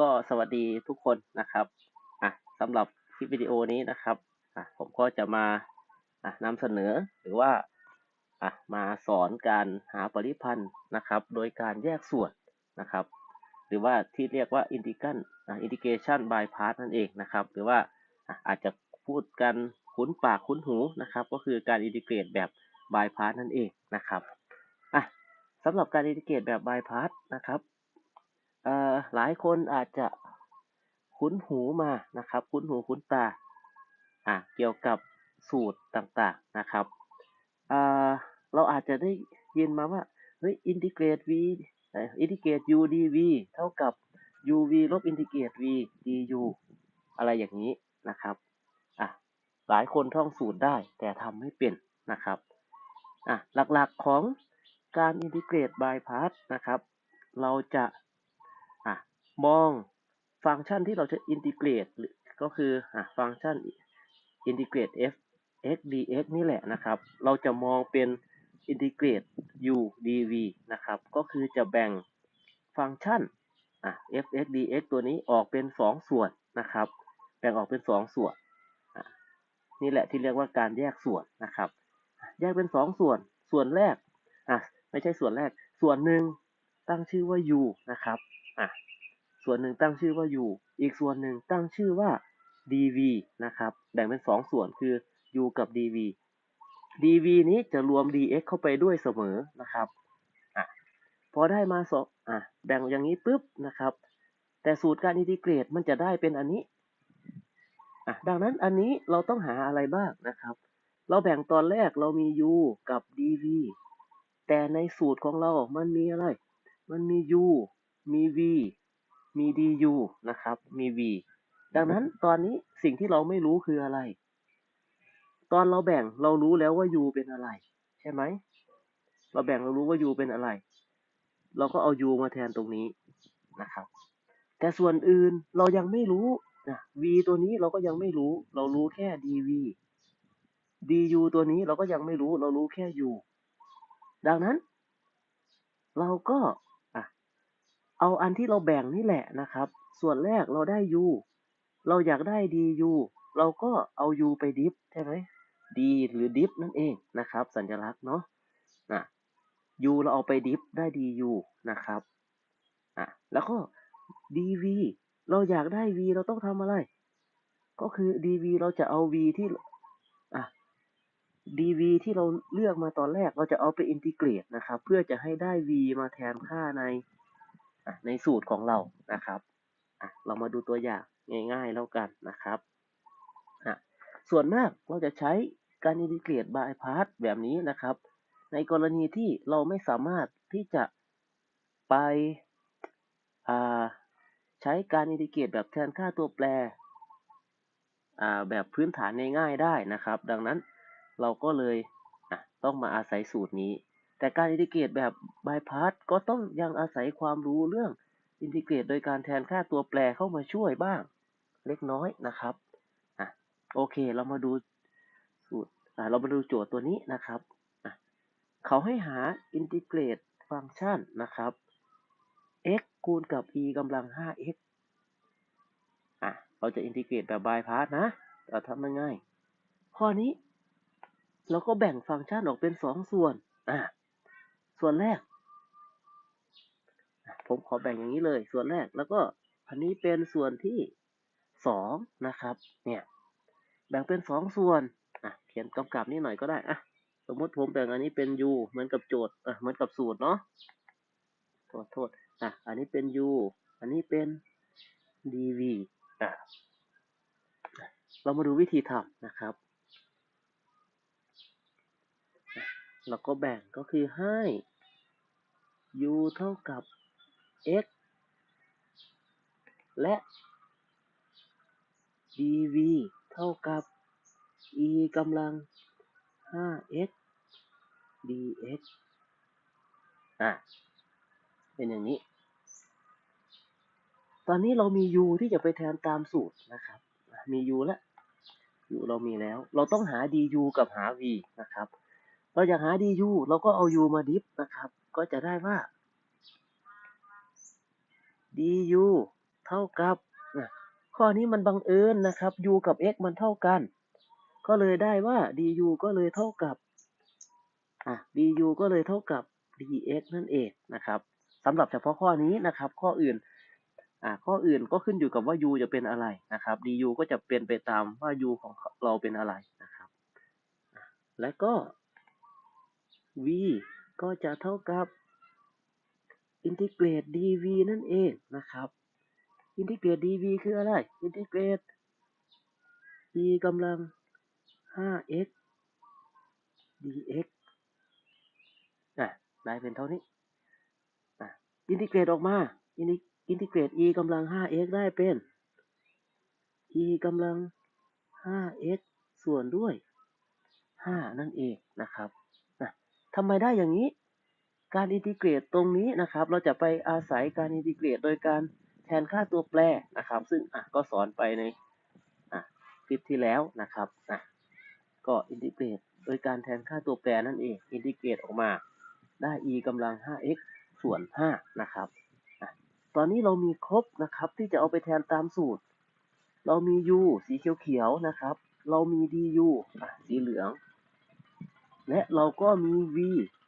ก็สวัสดีทุกคนนะครับอะสำหรับคลิปวิดีโอนี้นะครับอะผมก็จะมาอะนำเสนอหรือว่าอะมาสอนการหาปริพันธ์นะครับ โดยการแยกส่วนนะครับ หรือว่าที่เรียกว่า integral อะ integration by part นั่นเองนะครับ หรือว่าอะอาจจะพูดกันคุ้นปากคุ้นหูนะครับ ก็คือการ integrate แบบ by part นั่นเองนะครับอะสำหรับการ integrate แบบ by part นะครับ หลายคนอาจจะคุ้นหูมานะครับ คุ้นหูคุ้นตาอะเกี่ยวกับสูตรต่างๆนะครับเเราอาจจะได้ยินมาว่าเฮ้ยอินทิเกรต v อินทิเกรต u dv เท่ากับ uv ลบอินทิเกรต v du อะไรอย่างนี้นะครับอะหลายคนท่องสูตรได้แต่ทำไม่เป็นนะครับอะหลักๆของการอินทิเกรต by part นะครับ เราจะ มองฟังก์ชันที่เราจะอินทิเกรตก็คือฟังก์ชันอินทิเกรต f x dx นี่แหละนะครับ เราจะมองเป็นอินทิเกรต u dv นะครับ ก็คือจะแบ่งฟังก์ชันอะ f x dx ตัวนี้ออกเป็น 2 ส่วนนะครับ แบ่งออกเป็น 2 ส่วน นี่แหละที่เรียกว่าการแยกส่วนนะครับ แยกเป็น 2 ส่วน ส่วนแรกอะไม่ใช่ส่วนแรก ส่วนหนึ่งตั้งชื่อว่า u นะครับอะ ส่วนหนึ่งตั้งชื่อว่า u อีกส่วนหนึ่งตั้งชื่อว่า dv นะครับ แบ่งเป็น 2 ส่วนคือ u กับ dv dv นี้จะรวม dx เข้าไปด้วยเสมอนะครับอะพอได้มาสองอะแบ่งอย่างนี้ปุ๊บนะครับ แต่สูตรการอินทิเกรตมันจะได้เป็นอันนี้อะดังนั้นอันนี้เราต้องหาอะไรบ้างนะครับ เราแบ่งตอนแรกเรามี u กับ dv แต่ในสูตรของเรามันมีอะไร มันมี u มี v มี du นะครับ มี v ดังนั้นตอนนี้สิ่งที่เราไม่รู้คืออะไร ตอนเราแบ่งเรารู้แล้วว่า u เป็นอะไร ใช่ไหม เราแบ่งเรารู้ว่า u เป็นอะไร เราก็เอา u มาแทนตรงนี้นะครับ แต่ส่วนอื่นเรายังไม่รู้นะ v ตัวนี้เราก็ยังไม่รู้ เรารู้แค่ dv du ตัวนี้เราก็ยังไม่รู้ เรารู้แค่ u ดังนั้น เราก็อะ เอาอันที่เราแบ่งนี่แหละนะครับ ส่วนแรกเราได้ u เราอยากได้ du เราก็เอา u ไปดิฟใช่ไหม d หรือดิฟนั่นเองนะครับ สัญลักษณ์เนาะนะ u เราเอาไปดิฟได้ du นะครับอะแล้วก็ dv เราอยากได้ v เราต้องทำอะไร ก็คือ dv เราจะเอา v ที่อะ dv ที่เราเลือกมาตอนแรกเราจะเอาไปอินทิเกรตนะครับ เพื่อจะให้ได้ v มาแทนค่าใน ในสูตรของเรานะครับเรามาดูตัวอย่างง่าย ๆ แล้วกันนะครับส่วนมากเราจะใช้การอินทิเกรต by part แบบนี้นะครับ ในกรณีที่เราไม่สามารถที่จะไปใช้การอินทิเกรตแบบแทนค่าตัวแปรแบบพื้นฐานง่ายๆได้นะครับ ดังนั้นเราก็เลยต้องมาอาศัยสูตรนี้ แต่การอินทิเกรตแบบ by part ก็ต้องยังอาศัยความรู้เรื่องอินทิเกรตโดยการแทนค่าตัวแปรเข้ามาช่วยบ้าง เล็กน้อยนะครับอะโอเคเรามาดูสูตรอะเรามาดูโจทย์ตัวนี้นะครับอะเขาให้หาอินทิเกรตฟังก์ชันนะครับ x คูณกับ e กำลัง 5x อะ เราจะอินทิเกรตแบบ by part นะเราทำยังไงข้อนี้ เราก็แบ่งฟังก์ชันออกเป็น 2 ส่วน อะ ส่วนแรก ผมขอแบ่งอย่างนี้เลย ส่วนแรกแล้วก็อันนี้เป็นส่วนที่สองนะครับ เนี่ย แบ่งเป็นสองส่วนอะเขียนกำกับนี่หน่อยก็ได้อะสมมติผมแบ่งอันนี้เป็น u เหมือนกับโจทย์อะเหมือนกับสูตรเนาะโทษโทษอะอันนี้เป็น u อันนี้เป็น dv อะเรามาดูวิธีทำนะครับ เราก็แบ่งก็คือให้ u เท่ากับ x และ dv เท่ากับ e กำลัง 5x dx อะ เป็นอย่างนี้ ตอนนี้เรามี u ที่จะไปแทนตามสูตรนะครับ มี u แล้ว u เรามีแล้ว เราต้องหา du กับหา v นะครับ เราอยากหา du เราก็เอา u มาดิฟนะครับ ก็จะได้ว่า du เท่ากับ ข้อนี้มันบังเอิญนะครับ u กับ x มันเท่ากัน ก็เลยได้ว่า du ก็เลยเท่ากับอะ du ก็เลยเท่ากับ dx นั่นเองนะครับสำหรับเฉพาะข้อนี้นะครับ ข้ออื่นอะข้ออื่นก็ขึ้นอยู่กับว่า u จะเป็นอะไรนะครับ du ก็จะเป็นไปตามว่า u ของเราเป็นอะไรนะครับ และก็ v ก็จะเท่ากับอินทิเกรต dv นั่นเองนะครับ อินทิเกรต dv คืออะไร อินทิเกรต e กำลัง 5x dx อะได้เป็นเท่านี้อะอินทิเกรตออกมา อินทิเกรต e กำลัง 5x ได้เป็น e กำลัง 5x ส่วนด้วย 5 นั่นเองนะครับ ทำไมได้อย่างนี้ การอินทิเกรตตรงนี้นะครับ เราจะไปอาศัยการอินทิเกรตโดยการแทนค่าตัวแปรนะครับ ซึ่งอะก็สอนไปในอะคลิปที่แล้วนะครับอะก็อินทิเกรตโดยการแทนค่าตัวแปรนั่นเอง อินทิเกรตออกมาได้ e กำลัง 5x ส่วน 5 นะครับตอนนี้เรามีครบนะครับที่จะเอาไปแทนตามสูตร เรามี u สีเขียวๆนะครับ เรามี du สีเหลือง และเราก็มี v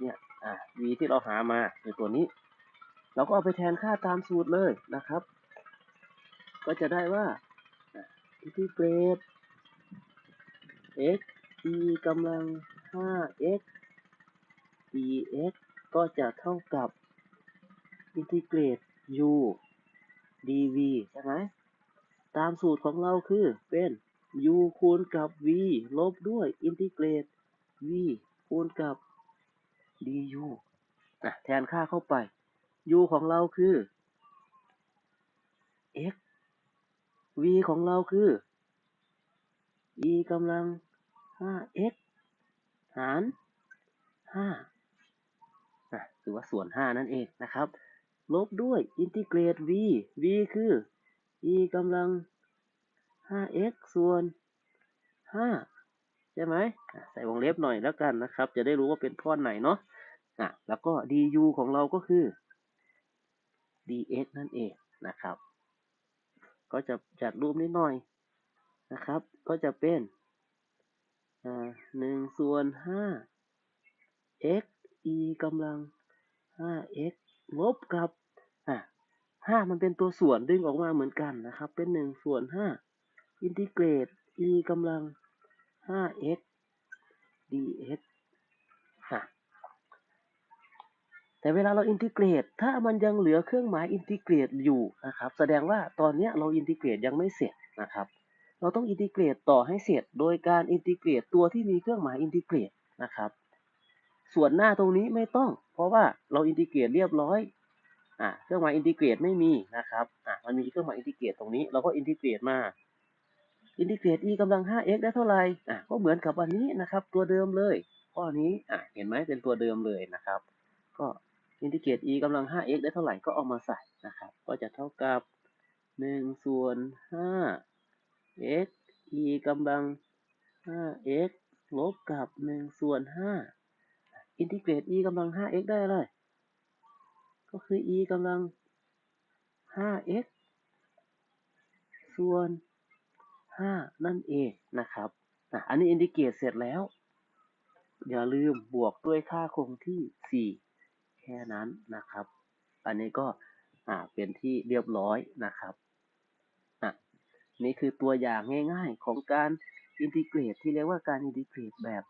เนี่ยอะ v ที่เราหามาคือตัวนี้ เราก็เอาไปแทนค่าตามสูตรเลยนะครับ ก็จะได้ว่าอินทิเกรต x e กำลัง 5x dx ก็จะเท่ากับอินทิเกรต u dv ใช่ไหม ตามสูตรของเราคือเป็น u คูณกับ v ลบด้วยอินทิเกรต v คูณกับ du อะแทนค่าเข้าไป u ของเราคือ x v ของเราคือ e กำลัง 5x หาร5อะถือว่าส่วน 5 นั่นเองนะครับ ลบด้วยอินทิเกรต v v คือ e กำลัง 5x ส่วน 5 ช่ไหมใส่วงเล็บหน่อยแล้วกันนะครับ จะได้รู้ว่าเป็นท่อนไหนเนาะอะแล้วก็ du ของเราก็คือ dx นั่นเองนะครับ ก็จะจัดรูปนิดหน่อยนะครับ ก็จะเป็นหนึ่งส่วนห้า x e กำลัง 5x ลบกับอะห้ามันเป็นตัวส่วนดึงออกมาเหมือนกันนะครับ เป็นหนึ่งส่วนห้าอินทิเกรต e กำลัง 5x dx อะแต่เวลาเราอินทิเกรต ถ้ามันยังเหลือเครื่องหมายอินทิเกรตอยู่นะครับ แสดงว่าตอนนี้เราอินทิเกรตยังไม่เสร็จนะครับ เราต้องอินทิเกรตต่อให้เสร็จ โดยการอินทิเกรตตัวที่มีเครื่องหมายอินทิเกรตนะครับ ส่วนหน้าตรงนี้ไม่ต้อง เพราะว่าเราอินทิเกรตเรียบร้อย อ่าเครื่องหมายอินทิเกรตไม่มีนะครับ อ่ามันมีเครื่องหมายอินทิเกรตตรงนี้ เราก็อินทิเกรตมา อินทิเกรต e กำลัง 5x ได้เท่าไหร่อ่าก็เหมือนกับวันนี้นะครับ ตัวเดิมเลยข้อนี้อ่าเห็นไหมเป็นตัวเดิมเลยนะครับ ก็อินทิเกรต e กำลัง 5x ได้เท่าไหร่ก็เอามาใส่นะครับ ก็จะเท่ากับ1ส่วน5 x e กำลัง 5x ลบกับ1ส่วน5อินทิเกรต e กำลัง 5x ได้อะไรก็คือ e กำลัง 5x ส่วน 5 นั่นเองนะครับอะอันนี้อินทิเกรตเสร็จแล้ว อย่าลืมบวกด้วยค่าคงที่ 4 แค่นั้นนะครับ อันนี้ก็อ่าเป็นที่เรียบร้อยนะครับอะนี่คือตัวอย่างง่ายๆของการอินทิเกรตที่เรียกว่าการอินทิเกรตแบบ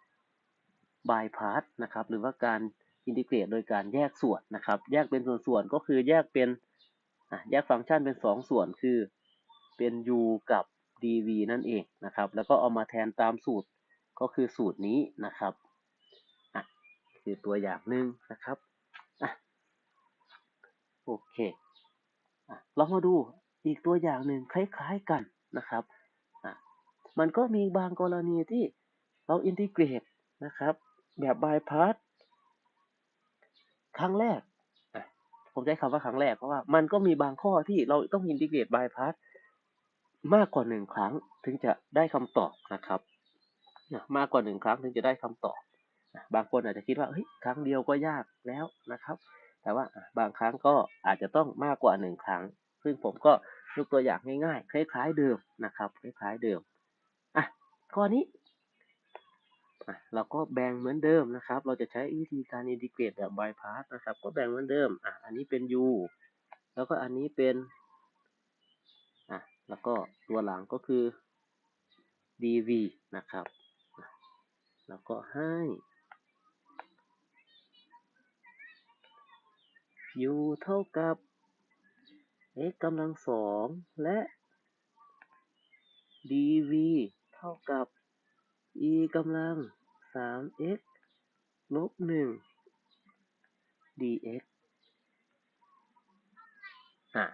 บายพาสนะครับ หรือว่าการอินทิเกรตโดยการแยกส่วนนะครับ แยกเป็นส่วนๆก็คือแยกเป็นแยกฟังก์ชันเป็น 2 ส่วนคือเป็น u กับ dv นั่นเองนะครับ แล้วก็เอามาแทนตามสูตรก็คือสูตรนี้นะครับอะคือตัวอย่างหนึ่งนะครับอะโอเคอะเรามาดูอีกตัวอย่างหนึ่งคล้ายๆกันนะครับอะมันก็มีบางกรณีที่เราอินทิเกรตนะครับ แบบบายพาสครั้งแรก ผมใช้คำว่าครั้งแรกเพราะว่ามันก็มีบางข้อที่เราต้องอินทิเกรตบายพาส มากกว่าหนึ่งครั้งถึงจะได้คำตอบนะครับอะมากกว่าหนึ่งครั้งถึงจะได้คำตอบบางคนอาจจะคิดว่าเฮ้ยครั้งเดียวก็ยากแล้วนะครับ แต่ว่าบางครั้งก็อาจจะต้องมากกว่าหนึ่งครั้ง ซึ่งผมก็ยกตัวอย่างง่ายๆ คล้ายๆเดิมนะครับ คล้ายๆเดิมอะข้อนี้อะเราก็แบ่งเหมือนเดิมนะครับ เราจะใช้วิธีการอินทิเกรตแบบบายพาสนะครับ ก็แบ่งเหมือนเดิมอะอันนี้เป็น u แล้วก็อันนี้เป็น แล้วก็ตัวหลังก็คือ dv นะครับ แล้วก็ให้ u เท่ากับ x กำลังสองและ dv เท่ากับ e กำลังสาม x ลบหนึ่ง dx อะ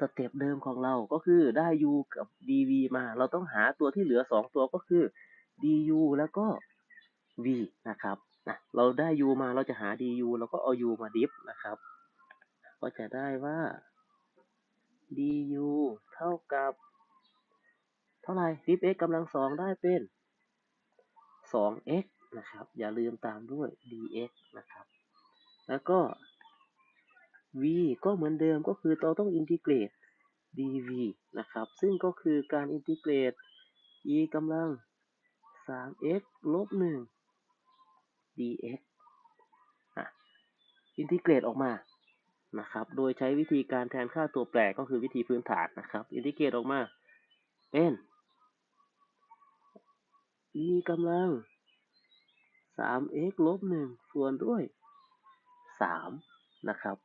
สเต็ปเดิมของเราก็คือได้ u กับ dv มา เราต้องหาตัวที่เหลือสองตัวก็คือ du แล้วก็ v นะครับนะเราได้ u มาเราจะหา du แล้วก็เอา u มาดิฟนะครับ ก็จะได้ว่า du เท่ากับ เท่าไหร่ดิฟ x กำลังสองได้เป็น 2x นะครับ อย่าลืมตามด้วย dx นะครับ แล้วก็ v ก็เหมือนเดิมก็คือเราต้องอินทิเกรต dv นะครับ ซึ่งก็คือการอินทิเกรต e กำลัง 3x ลบ 1 dx อินทิเกรตออกมานะครับ โดยใช้วิธีการแทนค่าตัวแปรก็คือวิธีพื้นฐานนะครับ อินทิเกรตออกมา เป็น e กำลัง 3x ลบ 1 ส่วนด้วย 3 นะครับ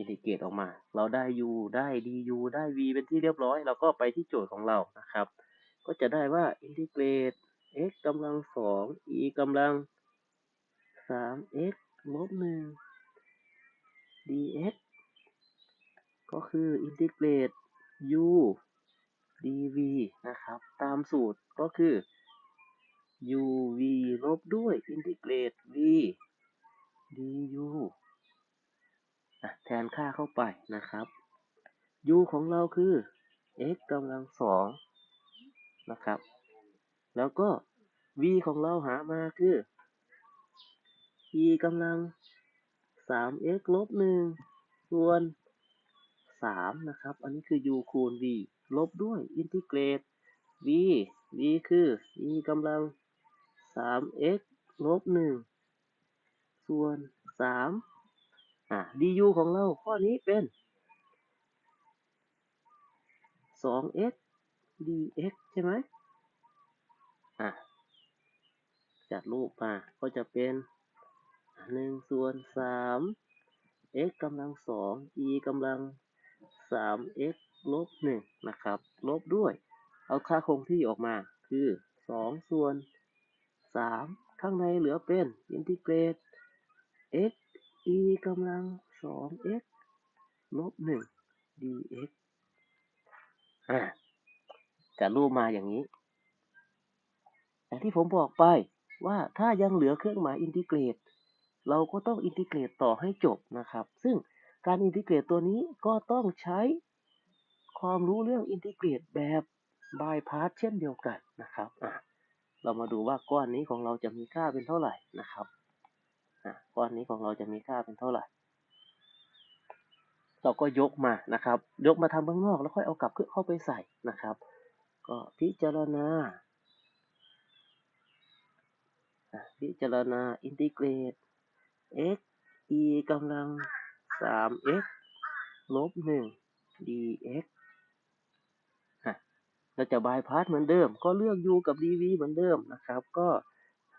อินทิเกรตออกมา เราได้ u ได้ du ได้ v เป็นที่เรียบร้อย เราก็ไปที่โจทย์ของเรานะครับ ก็จะได้ว่าอินทิเกรต x กำลังสอง e กำลัง 3x ลบ1 dx ก็คืออินทิเกรต u dv นะครับ ตามสูตรก็คือ uv ลบด้วยอินทิเกรต v du แทนค่าเข้าไปนะครับ u ของเราคือ x กำลังสองนะครับ แล้วก็ v ของเราหามาคือ e กำลัง 3x ลบ1ส่วน 3 นะครับ อันนี้คือ u คูณ v ลบด้วย อินทิเกรต v v คือ e กำลัง 3x ลบ1ส่วน 3 อะ du ของเราข้อนี้เป็น 2x dx ใช่ไหมอะจัดรูปมา ก็จะเป็นหนึ่งส่วนสาม x กำลังสอง e กำลังสาม x ลบหนึ่งนะครับ ลบด้วย เอาค่าคงที่ออกมา คือสองส่วนสาม ข้างในเหลือเป็น อินทิเกรต x e กำลังสอง x ลบหนึ่ง dx อ่าจะรูปมาอย่างนี้อย่างที่ผมบอกไปว่าถ้ายังเหลือเครื่องหมายอินทิเกรต เราก็ต้องอินทิเกรตต่อให้จบนะครับ ซึ่งการอินทิเกรตตัวนี้ก็ต้องใช้ความรู้เรื่องอินทิเกรตแบบบายพาสเช่นเดียวกันนะครับอะเรามาดูว่าก้อนนี้ของเราจะมีค่าเป็นเท่าไหร่นะครับ ก้อนนี้ของเราจะมีค่าเป็นเท่าไหร่ เราก็ยกมานะครับ ยกมาทำข้างนอกแล้วค่อยเอากลับเข้าไปใส่นะครับ ก็พิจารณาพิจารณาอินทิเกรต x e กำลัง 3x ลบ 1 dx เราจะบายพาสเหมือนเดิม ก็เลือก u กับ dv เหมือนเดิมนะครับ ก็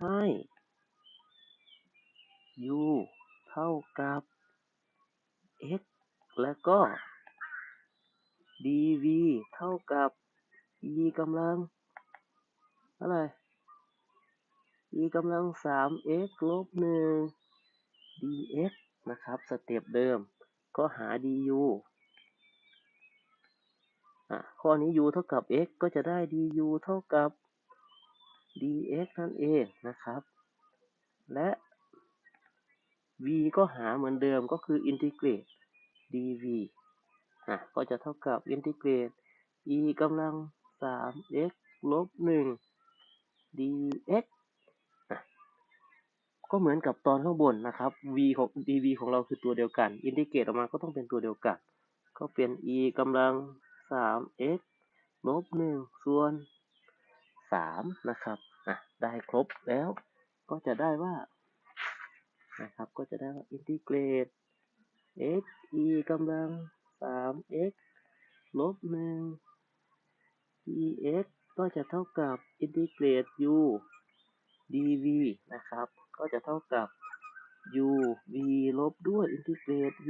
ให้ u เท่ากับ x แล้วก็ dv เท่ากับ e กำลังเท่าไหร่ e กำลัง 3x ลบ 1 dx นะครับ สเต็ปเดิม ก็หา du อะ ข้อนี้ u เท่ากับ x ก็จะได้ du เท่ากับ dx นั่นเองนะครับ และ v ก็หาเหมือนเดิมก็คืออินทิเกรต dv อะก็จะเท่ากับอินทิเกรต e กำลัง 3x ลบ 1 dx ก็เหมือนกับตอนข้างบนนะครับ v ของ dv ของเราคือตัวเดียวกัน อินทิเกรตออกมาก็ต้องเป็นตัวเดียวกัน ก็เป็น e กำลัง 3x ลบ 1 ส่วน 3 นะครับ อะ ได้ครบแล้ว ก็จะได้ว่า นะครับ ก็จะได้ว่าอินทิเกรต x e กำลัง 3x ลบ1 dx ก็จะเท่ากับอินทิเกรต u dv นะครับ ก็จะเท่ากับ u v ลบด้วยอินทิเกรต v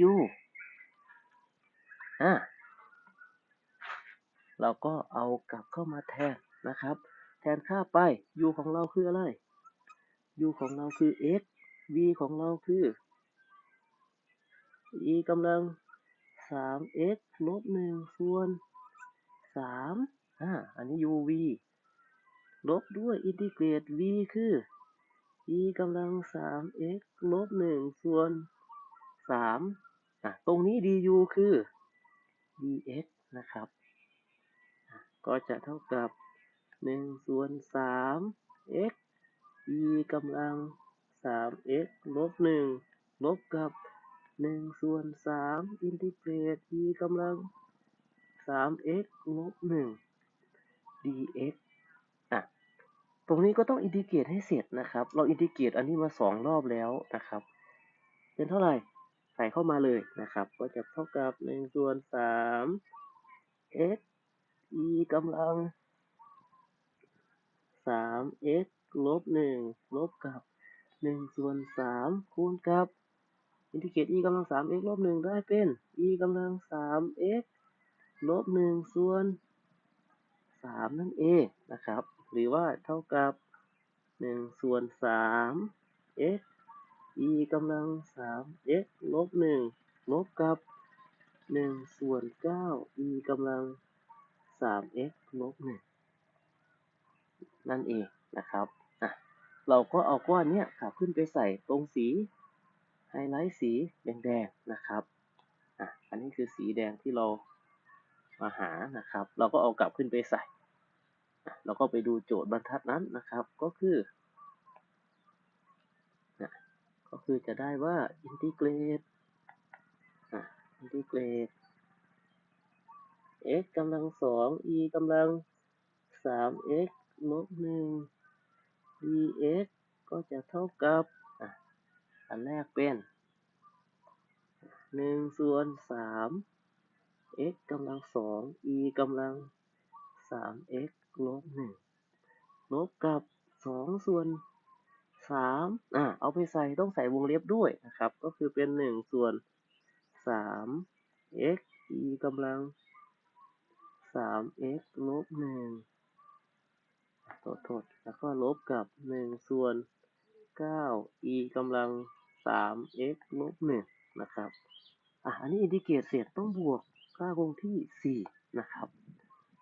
du อะเราก็เอากลับเข้ามาแทนนะครับ แทนค่าไป u ของเราคืออะไร u ของเราคือ x v ของเราคือ e กำลัง 3x ลบ1ส่วน 3 อ่า อันนี้ uv ลบด้วยอินทิเกรต v คือ e กำลัง 3x ลบ1ส่วน 3 อะ ตรงนี้ du คือ dx นะครับ ก็จะเท่ากับ 1 ส่วน 3 x e กำลัง 3x ลบ1ลบกับ1ส่วน3อินทิเกรต e กำลัง 3x ลบ1 dx อะ ตรงนี้ก็ต้องอินทิเกรตให้เสร็จนะครับ เราอินทิเกรตอันนี้มาสองรอบแล้วนะครับ เป็นเท่าไหร่ ใส่เข้ามาเลยนะครับ ก็จะเท่ากับ1ส่วน3 x e กำลัง 3x ลบ1ลบกับ1ส่วน3คูณกับอินทิเกรต e กำลัง 3x ลบ1ได้เป็น e กำลัง 3x ลบ1ส่วน3นั่นเองนะครับ หรือว่าเท่ากับ1ส่วน3 x e กำลัง 3x ลบ1ลบกับ1ส่วน9 e กำลัง 3x ลบ1นั่นเองนะครับ เราก็เอาก้อนเนี้ยครับขึ้นไปใส่ตรงสีไฮไลท์สีแดงๆนะครับอะอันนี้คือสีแดงที่เรามาหานะครับ เราก็เอากลับขึ้นไปใส่เราก็ไปดูโจทย์บรรทัดนั้นนะครับ ก็คือนะก็คือจะได้ว่าอินทิเกรตอินทิเกรต x กำลังสอง e กำลัง 3x ลบ1 dx ก็จะเท่ากับ อันแรกเป็น 1 ส่วน 3 x กำลังสอง e กำลัง 3x ลบ 1 ลบกับ 2 ส่วน 3 อะ เอาไปใส่ต้องใส่วงเล็บด้วยนะครับ ก็คือเป็น 1 ส่วน 3 x e กำลัง 3x ลบ 1 โทษโทษ แล้วก็ลบกับ1ส่วน9 e กำลัง 3x ลบ1นะครับ อะ อันนี้อินทิเกรตเสร็จต้องบวกค่าคงที่4นะครับ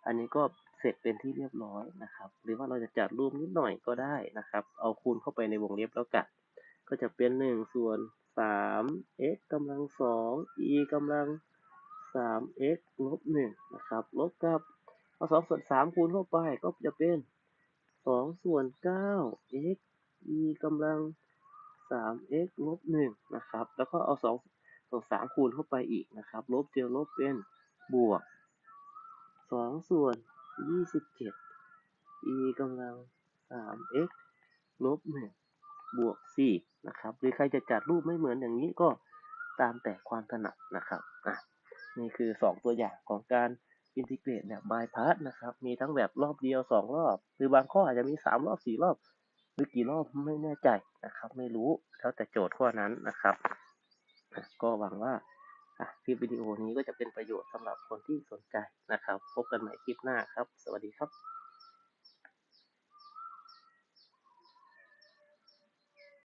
อันนี้ก็เสร็จเป็นที่เรียบร้อยนะครับ หรือว่าเราจะจัดรูปนิดหน่อยก็ได้นะครับ เอาคูณเข้าไปในวงเล็บแล้วกัน ก็จะเป็น1ส่วน3 x กำลัง2 e กำลัง 3x ลบ1นะครับ ลบกับเอา2ส่วน3คูณเข้าไปก็จะเป็น 2ส่วน9 x e กำลัง 3x ลบ1นะครับ แล้วก็เอา2ส่วน3คูณเข้าไปอีกนะครับ ลบเจอลบเป็นบวก2ส่วน27 e กำลัง 3x ลบ1บวก4นะครับ หรือใครจะจัดรูปไม่เหมือนอย่างนี้ก็ตามแต่ความถนัดนะครับ อะ นี่คือ2ตัวอย่างของการ อินทิเกรตแบบบายพาสนะครับ มีทั้งแบบรอบเดียว 2 รอบ หรือบางข้ออาจจะมี 3 รอบ 4 รอบ หรือกี่รอบไม่แน่ใจนะครับ ไม่รู้แล้วแต่โจทย์ข้อนั้นนะครับ ก็หวังว่าคลิปวิดีโอนี้ก็จะเป็นประโยชน์สำหรับคนที่สนใจนะครับ พบกันใหม่คลิปหน้าครับ สวัสดีครับ